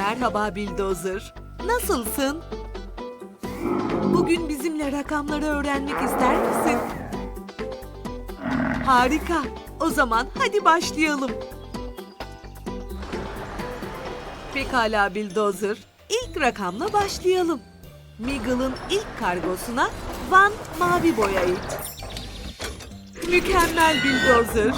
Merhaba Bildozer. Nasılsın? Bugün bizimle rakamları öğrenmek ister misin? Harika. O zaman hadi başlayalım. Pekala Bildozer. İlk rakamla başlayalım. Miggle'ın ilk kargosuna Van mavi boya it. Mükemmel Bildozer.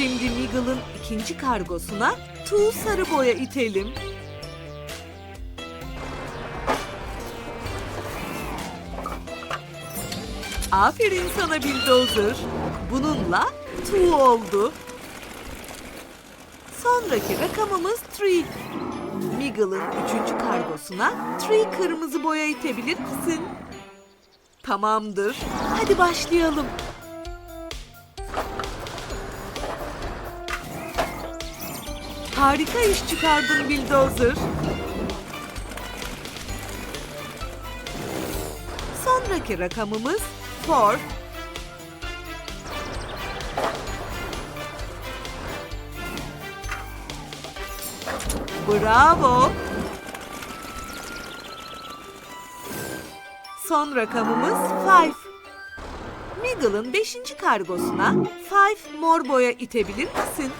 Şimdi Miggle'ın ikinci kargosuna tuğ sarı boya itelim. Aferin sana Bulldozer. Bununla tuğ oldu. Sonraki rakamımız Tree. Miggle'ın üçüncü kargosuna Tree kırmızı boya itebilir misin? Tamamdır. Hadi başlayalım. Harika iş çıkardın Bulldozer. Sonraki rakamımız Four. Bravo. Son rakamımız Five. Miggle'ın beşinci kargosuna Five mor boya itebilir misin?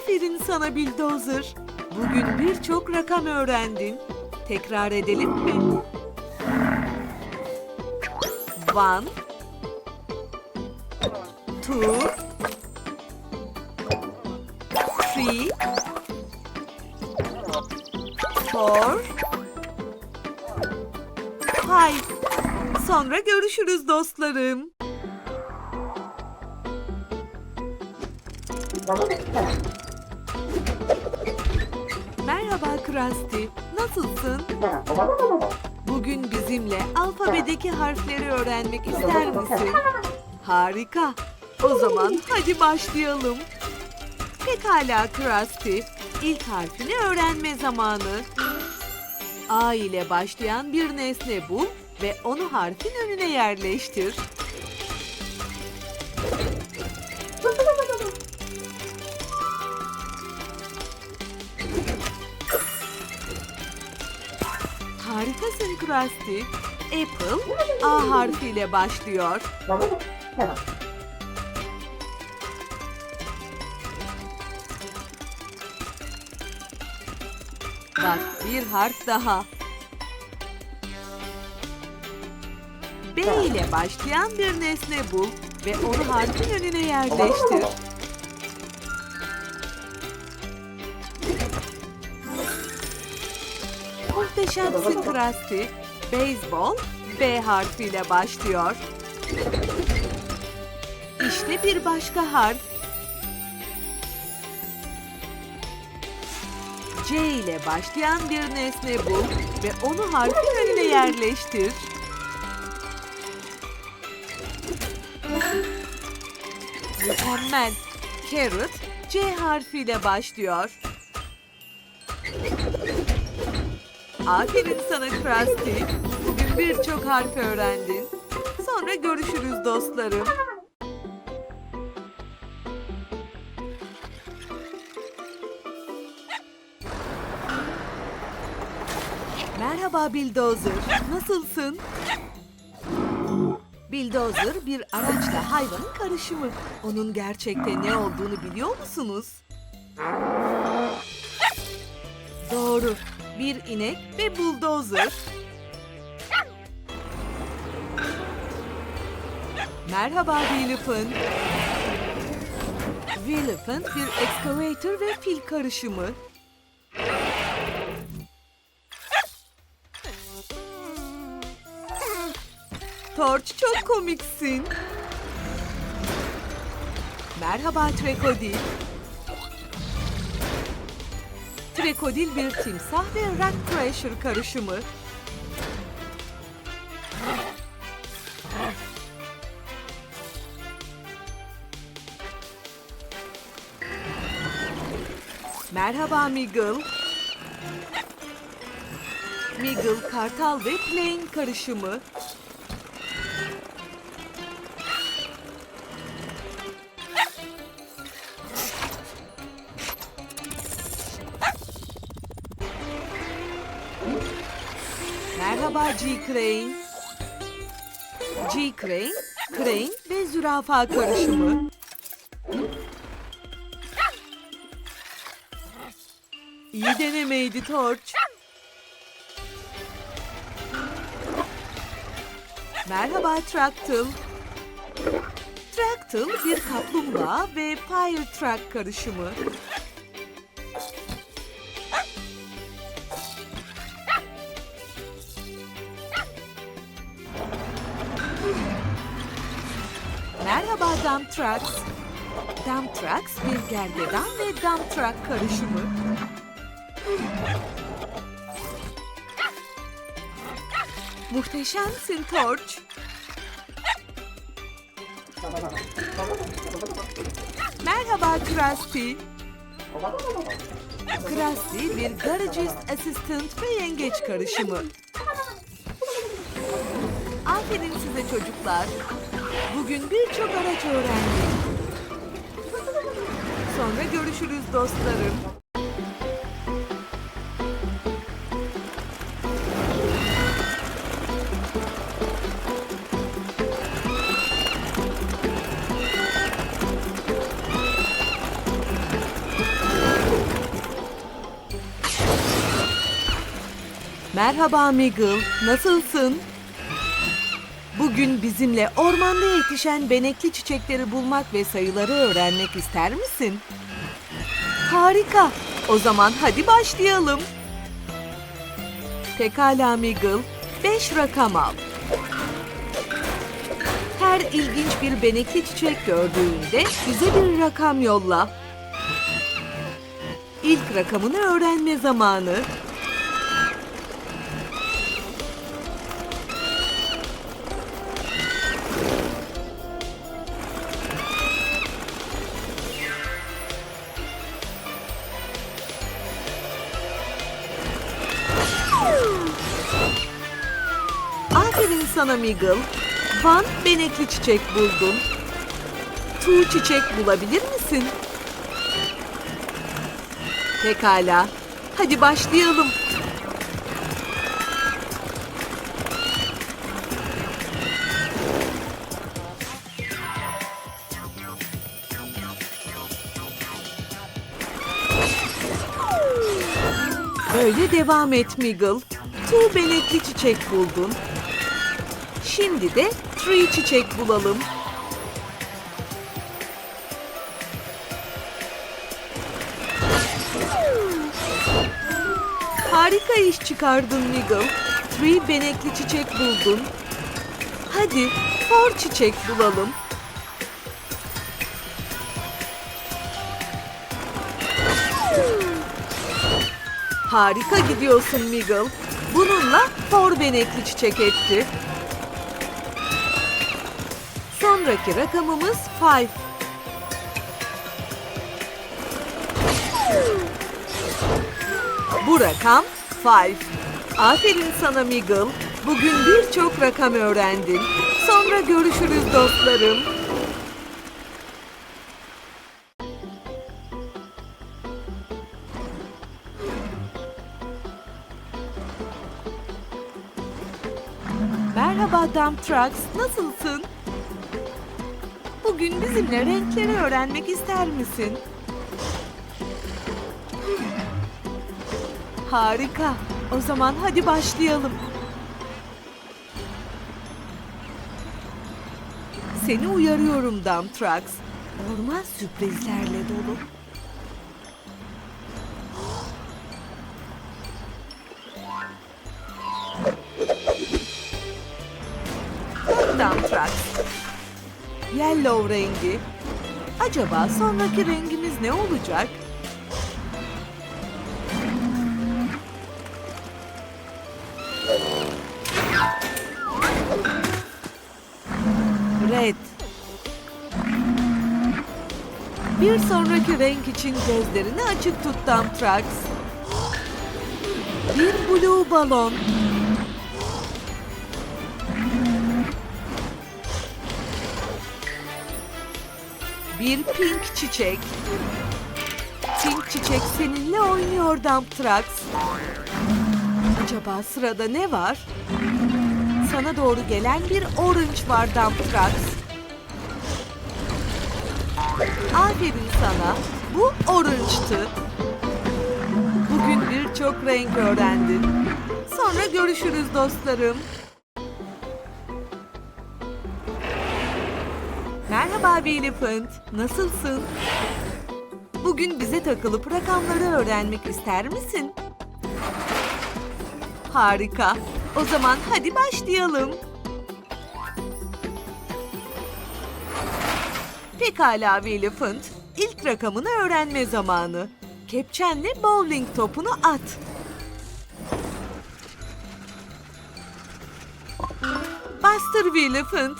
Aferin sana Bulldozer. Bugün birçok rakam öğrendin. Tekrar edelim mi? One, two, three, four, five. Sonra görüşürüz dostlarım. Merhaba Krusty. Nasılsın? Bugün bizimle alfabedeki harfleri öğrenmek ister misin? Harika. O zaman hadi başlayalım. Pekala Krusty. İlk harfini öğrenme zamanı. A ile başlayan bir nesne bul ve onu harfin önüne yerleştir. Harikasın Krusty. Apple A harfiyle başlıyor. Bak bir harf daha. B ile başlayan bir nesne bul ve onu harfin önüne yerleştir. Muhteşemsin Krusty. Beyzbol B harfiyle başlıyor. İşte bir başka harf. C ile başlayan bir nesne bul ve onu harfin önüne yerleştir. Mükemmel. Carrot C harfiyle başlıyor. Aferin sana Krusty. Bugün birçok harf öğrendin. Sonra görüşürüz dostlarım. Merhaba Bulldozer. Nasılsın? Bulldozer bir araçla hayvanın karışımı. Onun gerçekte ne olduğunu biliyor musunuz? Doğru. Bir inek ve buldozer. Merhaba Willifant. Willifant bir excavator ve fil karışımı. Torch çok komiksin. Merhaba Trekodil. Trekodil bir timsah ve Rat Crusher karışımı. Merhaba Miguel. Miguel, Kartal ve Plain karışımı. Merhaba G-Crane. G-Crane, Crane ve zürafa karışımı. İyi denemeydi Torch. Merhaba Tractyl. Tractyl bir kaplumbağa ve Fire Truck karışımı. Dump Trucks. Dump Trucks bir gergedan ve Dump Truck karışımı. Muhteşemsin Torch. Merhaba Krusty. Krusty bir Garagist Assistant ve yengeç karışımı. Aferin size çocuklar. Bugün birçok araç öğrendik. Sonra görüşürüz dostlarım. Merhaba Miguel, nasılsın? Bugün bizimle ormanda yetişen benekli çiçekleri bulmak ve sayıları öğrenmek ister misin? Harika. O zaman hadi başlayalım. Pekala Miguel, 5 rakam al. Her ilginç bir benekli çiçek gördüğünde bize bir rakam yolla. İlk rakamını öğrenme zamanı. Sana Miguel. Van benekli çiçek buldun. Tu çiçek bulabilir misin? Pekala. Hadi başlayalım. Böyle devam et Miguel. Tu benekli çiçek buldun. Şimdi de tree çiçek bulalım. Harika iş çıkardın Miguel. Tree benekli çiçek buldun. Hadi for çiçek bulalım. Harika gidiyorsun Miguel. Bununla for benekli çiçek etti. Sonraki rakamımız 5. Bu rakam 5. Aferin sana Miguel. Bugün birçok rakam öğrendin. Sonra görüşürüz dostlarım. Merhaba Dump Trucks, nasılsın? Bugün bizimle renkleri öğrenmek ister misin? Harika. O zaman hadi başlayalım. Seni uyarıyorum Dump Trucks. Orman sürprizlerle dolu. Dump Trucks. Yellow rengi. Acaba sonraki rengimiz ne olacak? Red. Bir sonraki renk için gözlerini açık tut Dump Trucks. Bir blue balon. Bir pink çiçek. Pink çiçek seninle oynuyor Dump Trucks. Acaba sırada ne var? sana doğru gelen bir orange var dump trucks. Aferin sana. Bu orange'tı. Bugün birçok renk öğrendin. Sonra görüşürüz dostlarım. Merhaba Elephant. Nasılsın? Bugün bize takılıp rakamları öğrenmek ister misin? Harika. O zaman hadi başlayalım. Pekala Elephant. İlk rakamını öğrenme zamanı. Kepçenle bowling topunu at. Bastır. Van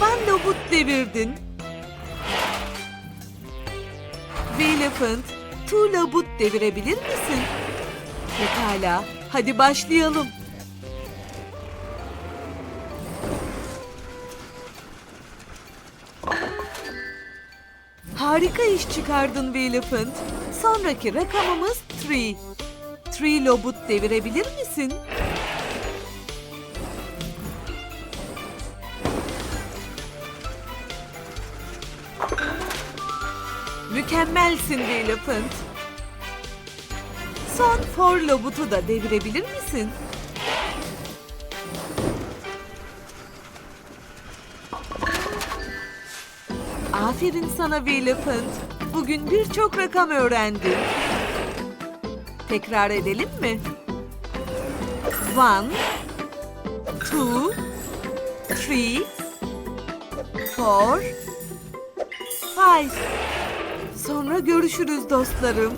Lobut devirdin. Elephant, Two Lobut devirebilir misin? Pekala, hadi başlayalım. Harika iş çıkardın Elephant. Sonraki rakamımız Three. Three Lobut devirebilir misin? Mükemmelsin Elephant. Son for lobutu da devirebilir misin? Aferin sana Elephant. Bugün birçok rakam öğrendin. Tekrar edelim mi? One, two, three, four, five. Sonra görüşürüz dostlarım.